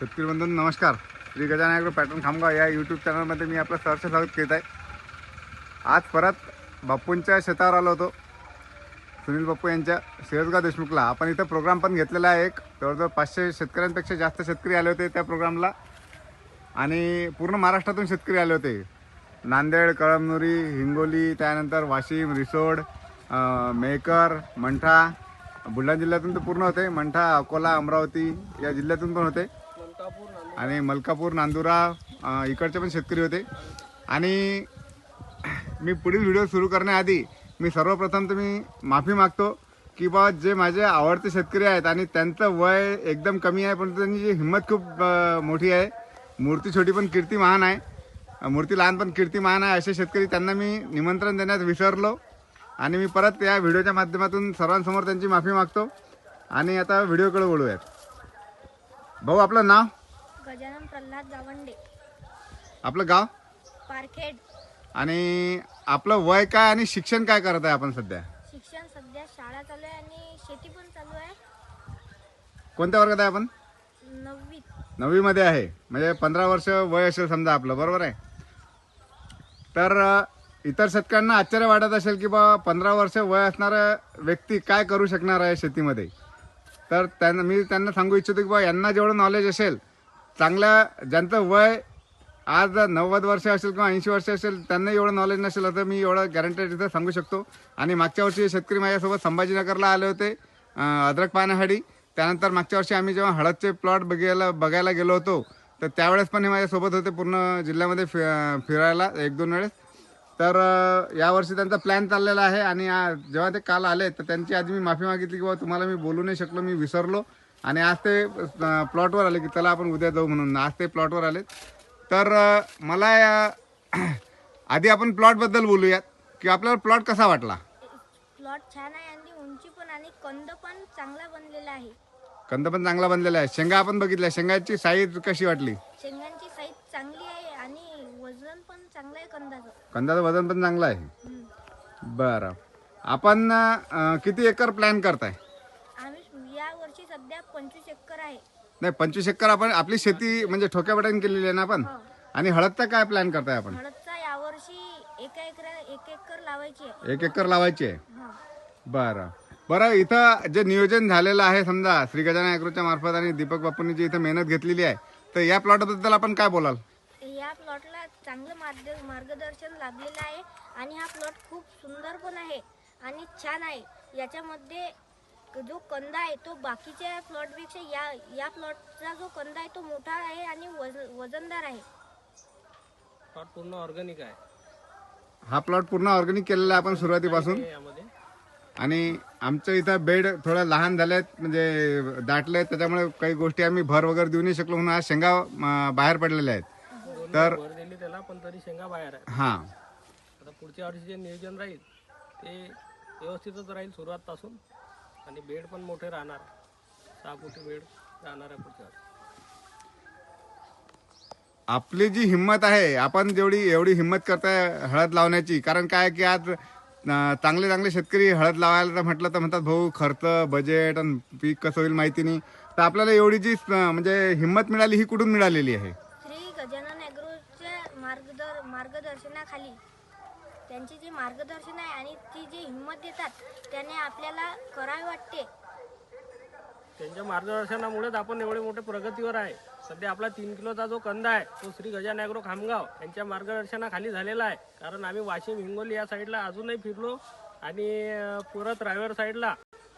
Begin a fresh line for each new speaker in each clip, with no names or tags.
शेतकरी बंधूंनो नमस्कार. श्री गजानन ॲग्रो पॅटर्न खामगाव या यूट्यूब चॅनलमध्ये मी आपलं सहर्ष स्वागत करीत आहे. आज परत बाप्पूंच्या शेतावर आलो होतो. सुनील बाप्पू यांच्या शिरसगाव देशमुखला. आपण इथं प्रोग्राम पण घेतलेला आहे एक. जवळजवळ पाचशे शेतकऱ्यांपेक्षा जास्त शेतकरी आले होते त्या प्रोग्रामला आणि पूर्ण महाराष्ट्रातून शेतकरी आले होते. नांदेड कळमनुरी हिंगोली त्यानंतर वाशिम रिसोड मेकर मंठा. बुलढाणा जिल्ह्यातून तर पूर्ण होते. मंठा अकोला अमरावती या जिल्ह्यातून पण होते. आणि मलकापूर नांदुरा इकडचे पण शेतकरी होते. आणि मी पुढील व्हिडिओ सुरू करण्याआधी मी सर्वप्रथम तर मी माफी मागतो की बा जे माझे आवडते शेतकरी आहेत आणि त्यांचं वय एकदम कमी आहे परंतु त्यांची जी हिंमत खूप मोठी आहे. मूर्ती छोटी पण कीर्ती महान आहे. मूर्ती लहान पण कीर्ती महान आहे असे शेतकरी त्यांना मी निमंत्रण देण्यात विसरलो. आणि मी परत या व्हिडिओच्या माध्यमातून सर्वांसमोर त्यांची माफी मागतो. आणि आता व्हिडिओकडे बोलूयात भाऊ आपलं नाव?
गजानन प्रल्हाद गावंडे.
आपलं गाव?
पारखेड.
आणि आपलं वय काय आणि शिक्षण काय करत आहे आपण सध्या?
शिक्षण सध्या शाळा चालू आहे आणि शेती पण चालू आहे.
कोणत्या वर्गात आहे आपण?
नववीत.
नववीमध्ये आहे. म्हणजे पंधरा वर्ष वय असेल समजा आपलं बरोबर आहे? तर अ, इतर शेतकऱ्यांना आश्चर्य वाटत असेल की बा पंधरा वर्ष वय असणारा व्यक्ती काय करू शकणार आहे शेतीमध्ये? तर त्यांना मी त्यांना सांगू इच्छितो की बा यांना जेवढं नॉलेज असेल चांगल्या ज्यांचं वय आज नव्वद वर्ष असेल किंवा ऐंशी वर्ष असेल त्यांना एवढं नॉलेज नसेल तर मी एवढं गॅरंटेड इथं सांगू शकतो. आणि मागच्या वर्षी शेतकरी माझ्यासोबत संभाजीनगरला आले होते अद्रक पाण्यासाठी त्यानंतर मागच्या वर्षी आम्ही जेव्हा हळदचे प्लॉट बघायला बघायला गेलो होतो तर त्यावेळेस पण हे माझ्यासोबत होते पूर्ण जिल्ह्यामध्ये फि फिरायला एक दोन वेळेस. तर यावर्षी त्यांचा प्लॅन चाललेला आहे आणि जेव्हा ते काल आले तर त्यांची आधी मी माफी मागितली की बाबा तुम्हाला मी बोलू नाही शकलो मी विसरलो. आणि आज ते प्लॉटवर आले की चला आपण उद्या जाऊ म्हणून. आज ते प्लॉटवर आले तर मला या आधी आपण प्लॉटबद्दल बोलूयात की आपल्याला प्लॉट कसा वाटला?
प्लॉट छान आहे आणि उंची पण आणि कंद पण चांगला बनलेला आहे.
कंद पण चांगला बनलेला आहे. शेंगा आपण बघितल्या. शेंगाची साईज कशी वाटली?
शेंगांची साईज चांगली आहे आणि वजन पण चांगलं आहे कंदाचं.
कंदाचं वजन पण चांगलं आहे. बरं. आपण किती एकर प्लॅन करताय?
वर्षी सध्या पंचवीस एकर आहे.
नाही पंचवीस एकर आपण आपली शेती म्हणजे ठोक्यापटाने केलेली आहे ना आपण?
हो.
आणि हळदचा काय प्लॅन करताय आपण?
हळदचा यावर्षी एका एकरा एक एकर लावायची आहे.
एक एकर लावायची आहे?
हा.
बरं. बरं इथं जे नियोजन झालेलं आहे समजा श्री गजानन ॲग्रोच्या मार्फत आणि दीपक बापूंनी जी इथं मेहनत घेतलेली आहे तर या प्लॉटबद्दल आपण काय बोलाल?
या प्लॉटला चांगलं मार्ग मार्गदर्शन लाभलेलं आहे आणि हा प्लॉट खूप सुंदर पण आहे आणि छान आहे. याच्यामध्ये जो कंदा आहे तो बाकीच्या प्लॉटपेक्षा या या प्लॉटचा जो कंदा आहे तो मोठा आहे आणि वज वजनदार आहे.
प्लॉट पूर्ण ऑर्गॅनिक आहे.
हा प्लॉट पूर्ण ऑर्गॅनिक केलेला आहे आपण सुरुवातीपासून.
यामध्ये?
आणि आमचं इथं बेड थोडं लहान झालेत म्हणजे दाटले त्याच्यामुळे काही गोष्टी आम्ही भर वगैरे देऊ नाही शकलो म्हणून आज शेंगा अं, बाहेर पडलेल्या आहेत. तर
वर दिली त्याला पण तरी शेंगा बाहेर आहे
हां.
आता पुढच्या वर्षी जे नियोजन राहील ते व्यवस्थितच राहील सुरुवातपासून. आणि बेड पण मोठे राहणार. सहा फुटी बेड राहणार आहे पुढच्या
आपली जी हिंमत आहे आपण जेवढी एवढी हिंमत करताय हळद लावण्याची कारण काय की आज अं, चांगले चांगले शेतकरी हळद लावायला तर म्हटलं तर म्हणतात भाऊ खर्च बजेट आणि पीक कसं होईल माहिती नाही. तर आपल्याला एवढी जी अं, म्हणजे हिंमत मिळाली ही कुठून मिळालेली आहे?
श्री गजानन ॲग्रोच्या मार्गदर मार्गदर्शनाखाली त्यांचे जे मार्गदर्शन आहे आणि ती जी हिंमत देतात त्याने आपल्याला करावे वाटते.
त्यांच्या मार्गदर्शनामुळेच आपण एवढे मोठे प्रगतीवर आहे. सध्या आपला तीन किलोचा जो कंदा आहे तो श्री गजान ॲग्रो खामगाव यांच्या मार्गदर्शनाखाली झालेला आहे. कारण आम्ही वाशिम हिंगोली या साईडला अजूनही फिरलो आणि पुरत परत रायवर साईडला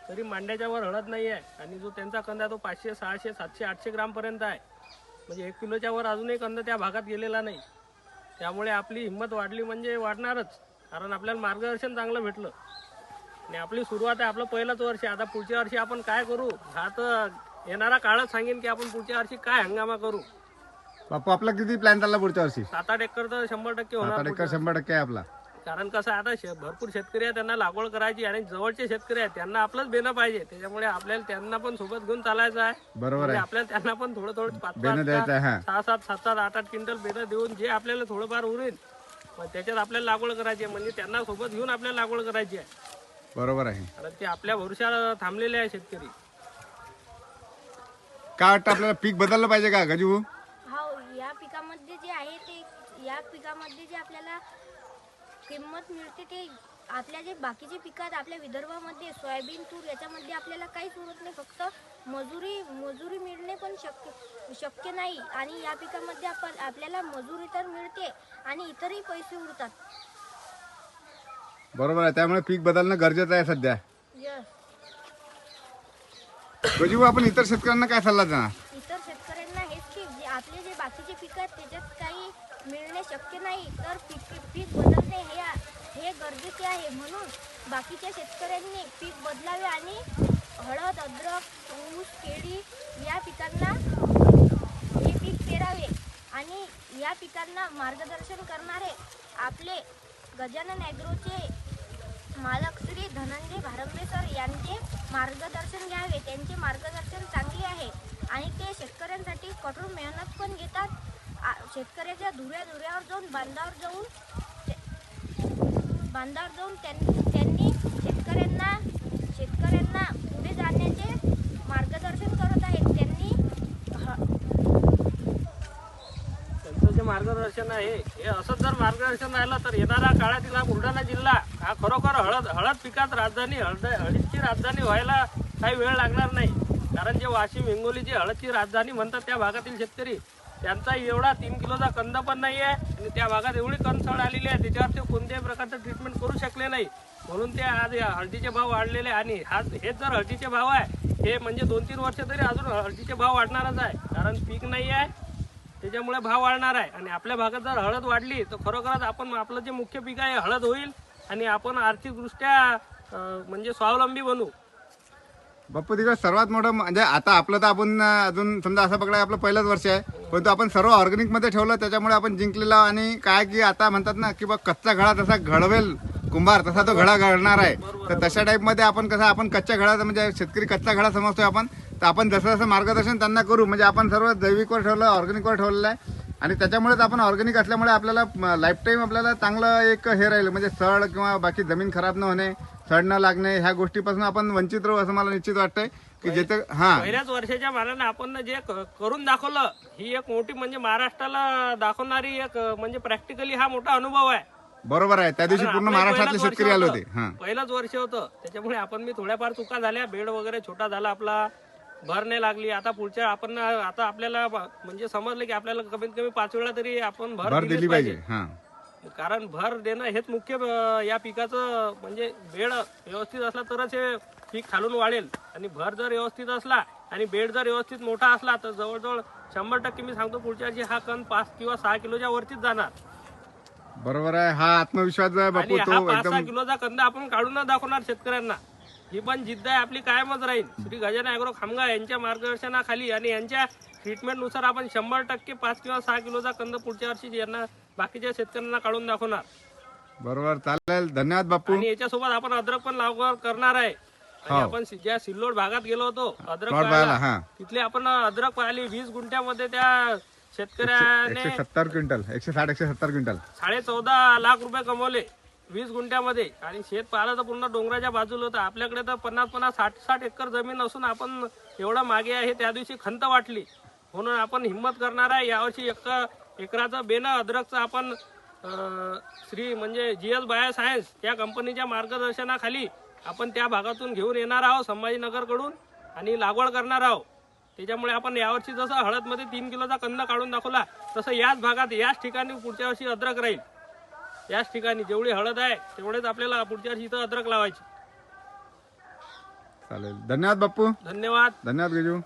तरी मांड्याच्या वर हळद नाही आहे. आणि जो त्यांचा कंदा आहे तो पाचशे सहाशे सातशे आठशे ग्रामपर्यंत आहे. म्हणजे एक किलोच्या वर अजूनही कंद त्या भागात गेलेला नाही. त्यामुळे आपली हिंमत वाढली म्हणजे वाढणारच कारण आपल्याला मार्गदर्शन चांगलं भेटलं. आणि आपली सुरुवात आहे आपलं पहिलंच वर्ष. आता पुढच्या वर्षी आपण काय करू? हा तर येणारा काळच सांगेन की आपण पुढच्या वर्षी काय हंगामा करू.
बापू आपला किती प्लॅन चालला पुढच्या वर्षी?
सात आठ एकर तर शंभर टक्के
सात
होणार
एकर शंभर टक्के आहे आपला.
कारण कसं आहे आता शे- भरपूर शेतकरी आहे त्यांना लागवड करायची आणि जवळचे शेतकरी आहेत त्यांना आपलंच बेनं पाहिजे. त्याच्यामुळे आपल्याला त्यांना पण सोबत घेऊन चालायचं आहे.
बरोबर
म्हणजे
आहे.
आपल्याला त्यांना पण थोडं थोडं पाच
बेनं
पाच
द्यायचं आहे हा.
सहा सात सात सात आठ आठ क्विंटल बेनं देऊन जे आपल्याला थोडंफार उरेल मग त्याच्यात आपल्याला लागवड करायची आहे. म्हणजे त्यांना सोबत घेऊन आपल्याला लागवड करायची आहे.
बरोबर आहे.
कारण ते आपल्या भरोशावर थांबलेले आहे शेतकरी.
काय वाटतं आपल्याला पीक बदललं पाहिजे का गजू?
हो या पिकामध्ये जे आहे ते या पिकामध्ये जे आपल्याला किंमत मिळते ते आपल्या जे बाकीचे पिकात आपल्या विदर्भामध्ये सोयाबीन तूर याच्यामध्ये आपल्याला काहीच उरत नाही. फक्त मजुरी मजुरी मिळणे पण शक्य शक्य नाही. आणि या पिकामध्ये आपण आपल्याला मजुरी तर मिळते आणि इतरही पैसे उरतात.
बरोबर आहे. त्यामुळे पीक बदलणं गरजेचं आहे सध्या. आपण इतर शेतकऱ्यांना काय सल्ला देणार?
इतर शेतकऱ्यांना हेच की जे आपले जे बाकीचे पिकं आहेत त्याच्यात काही मिळणे शक्य नाही तर पीक पीक बदलणे हे हे गरजेचे आहे. म्हणून बाकीच्या शेतकऱ्यांनी पीक बदलावे आणि हळद अद्रक ऊस केळी या पिकांना हे पीक पेरावे आणि या पिकांना मार्गदर्शन करणारे आपले गजानन ॲग्रोचे मालक श्री धनंजय भारंबे सर यांचे मार्गदर्शन घ्यावे. त्यांचे मार्गदर्शन चांगले आहे आणि ते शेतकऱ्यांसाठी कठोर मेहनत पण घेतात. शेतकऱ्याच्या धुऱ्या धुऱ्यावर जाऊन बांधावर जाऊन ते- बांधावर जाऊन त्यां- त्यांनी शेतकऱ्यांना शेतकऱ्यांना पुढे जाण्याचे मार्गदर्शन करत आहेत. त्यांनी ह-
त्यांचं जे मार्गदर्शन आहे हे असंच जर मार्गदर्शन राहिलं तर येणाऱ्या काळातील हा बुलढाणा जिल्हा हा खरोखर हळद हळद पिकात राजधानी हळद हळदची राजधानी व्हायला काही वेळ लागणार नाही. कारण जे वाशिम हिंगोली जी हळदची राजधानी म्हणतात त्या भागातील शेतकरी त्यांचा एवढा तीन किलोचा कंद पण नाही आहे आणि त्या भागात एवढी कणसळ आलेली आहे त्याच्यावर ते कोणत्याही प्रकारचं ट्रीटमेंट करू शकले नाही. म्हणून ते आज हळदीचे भाव वाढलेले आहे. आणि हा हेच जर हळदीचे भाव आहे हे म्हणजे दोन तीन वर्ष तरी अजून हळदीचे भाव वाढणारच आहे. कारण पीक नाही आहे त्याच्यामुळे भाव वाढणार आहे. आणि आपल्या भागात जर हळद वाढली तर खरोखरच आपण आपलं जे मुख्य पीक आहे हळद होईल आणि आपण आर्थिकदृष्ट्या म्हणजे स्वावलंबी बनू.
बाप्पू तिकडे सर्वात मोठं म्हणजे आता आपलं तर आपण अजून समजा असं पकडा आपलं पहिलंच वर्ष आहे परंतु आपण सर्व ऑर्गॅनिकमध्ये ठेवलं त्याच्यामुळे आपण जिंकलेला आणि काय की आता म्हणतात ना की बा कच्चा घडा तसा घडवेल कुंभार तसा तो घडा घडणार आहे. तर तशा टाईपमध्ये आपण कसं आपण कच्च्या घडाचा म्हणजे शेतकरी कच्चा घडा समजतोय आपण तर आपण जसं जसं मार्गदर्शन त्यांना करू म्हणजे आपण सर्व जैविकवर ठेवलं ऑर्गॅनिकवर ठेवलेलं आहे. आणि त्याच्यामुळेच आपण ऑर्गॅनिक असल्यामुळे आपल्याला लाईफ टाईम आपल्याला चांगलं एक हे राहील म्हणजे सळ किंवा बाकी जमीन खराब न होणे सड न लागणे ह्या गोष्टीपासून आपण वंचित राहू असं मला निश्चित वाटतंय. की जिथे हा.
पहिल्याच वर्षाच्या मानाने आपण जे क- करून दाखवलं ही एक मोठी म्हणजे महाराष्ट्राला दाखवणारी एक म्हणजे प्रॅक्टिकली हा मोठा अनुभव आहे.
बरोबर आहे. त्या दिवशी पूर्ण
आपलं
महाराष्ट्रातले
पहिलंच
शेतकरी
वर्ष
आले
होतं.
होते. हा.
पहिलंच वर्ष होतं. त्याच्यामुळे आपण मी थोड्याफार चुका झाल्या. बेड वगैरे छोटा झाला आपला. भर नाही लागली. आता पुढच्या आपण आता आपल्याला ब- म्हणजे समजलं की आपल्याला कमीत कमी पाच वेळा तरी आपण भर
भर
दिलीच
दिली पाहिजे. हा.
कारण भर देणं हेच मुख्य या पिकाचं म्हणजे बेड व्यवस्थित असला तरच हे पीक खालून वाढेल. आणि भर जर व्यवस्थित असला आणि बेड जर व्यवस्थित मोठा असला तर जवळजवळ शंभर टक्के मी सांगतो पुढच्या वर्षी हा कण पाच किंवा सहा किलोच्या वरतीच जाणार.
बरोबर आहे. हा आत्मविश्वास आहे बापू
आणि हा
तो
पाच सहा
एकदम
किलोचा कंद आपण काढून दाखवणार शेतकऱ्यांना. ही पण जिद्द आहे आपली कायमच राहील. श्री गजानन अॅग्रो खामगा यांच्या मार्गदर्शनाखाली आणि यांच्या ट्रीटमेंटनुसार आपण शंभर टक्के पाच किंवा सहा किलोचा कंद पुढच्या वर्षी यांना बाकीच्या शेतकऱ्यांना काढून दाखवणार.
बरोबर चालेल. धन्यवाद बापू.
आणि याच्यासोबत आपण अद्रक पण लागवड करणार आहे. आणि आपण सि- ज्या सिल्लोड भागात गेलो होतो अद्रक
प्लॉट पाहायला
पाहायला
हा.
तिथले आपण अद्रक पाहिली वीस गुंठ्यामध्ये त्या शेतकऱ्याने
एकशे सत्तर क्विंटल एकशे साठ एकशे सत्तर क्विंटल.
साडे चौदा लाख रुपये कमवले वीस गुंठ्यामध्ये. आणि शेत पाहिलं तर पूर्ण डोंगराच्या बाजूला होतं. आपल्याकडे तर पन्नास पन्नास साठ साठ एकर जमीन असून आपण एवढं मागे आहे त्या दिवशी खंत वाटली. म्हणून आपण हिंमत करणार आहे यावर्षी एक एकराचं बेनं अद्रकचं आपण श्री म्हणजे जी एस बायो सायन्स या कंपनीच्या मार्गदर्शनाखाली आपण त्या भागातून घेऊन येणार आहोत संभाजीनगरकडून आणि लागवड करणार आहोत. त्याच्यामुळे आपण यावर्षी जसं हळदमध्ये तीन किलोचा कंद काढून दाखवला तसं याच भागात याच ठिकाणी पुढच्या वर्षी अद्रक राहील. याच ठिकाणी जेवढी हळद आहे तेवढेच आपल्याला पुढच्या वर्षी इथं अद्रक लावायची.
चालेल. धन्यवाद बापू
धन्यवाद.
धन्यवाद गजू.